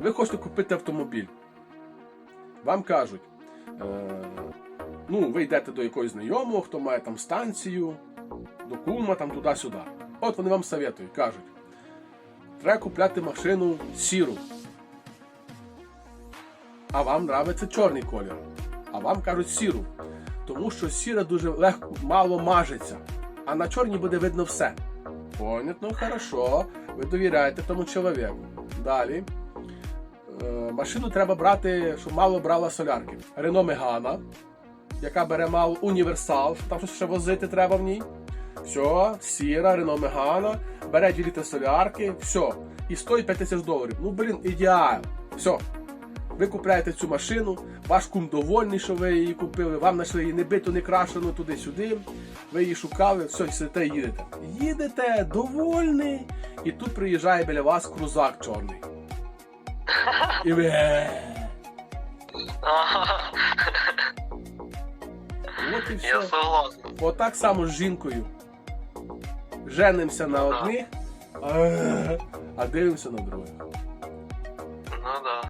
ви хочете купити автомобіль. Вам кажуть, е, ну, ви йдете до якогось знайомого, хто має там станцію, до кума, там туди-сюди. От вони вам советують, кажуть, треба купляти машину сіру. А вам нравиться чорний колір. А вам кажуть сіру. Тому що сіра дуже легко, мало мажеться, а на чорній буде видно все. Понятно, хорошо. Ви довіряєте тому чоловіку. Далі. Е, машину треба брати, щоб мало брала солярки. Рено Мегана, яка бере мало універсал, там щось ще возити треба в ній. Все, сіра, Рено Мегана, бере 2 літри солярки, все. І стоїть 5 тисяч доларів. Ну, блін, ідеально. Все. Ви купляєте цю машину, ваш кум довольний, що ви її купили, вам знайшли її не биту, не крашену туди-сюди. Ви її шукали, все, сидите і їдете. Їдете, довольний, і тут приїжджає біля вас крузак чорний. І ви. От і Я все. согласен. Отак само з жінкою. Женимося на одних, а- а дивимося на других. Ну да.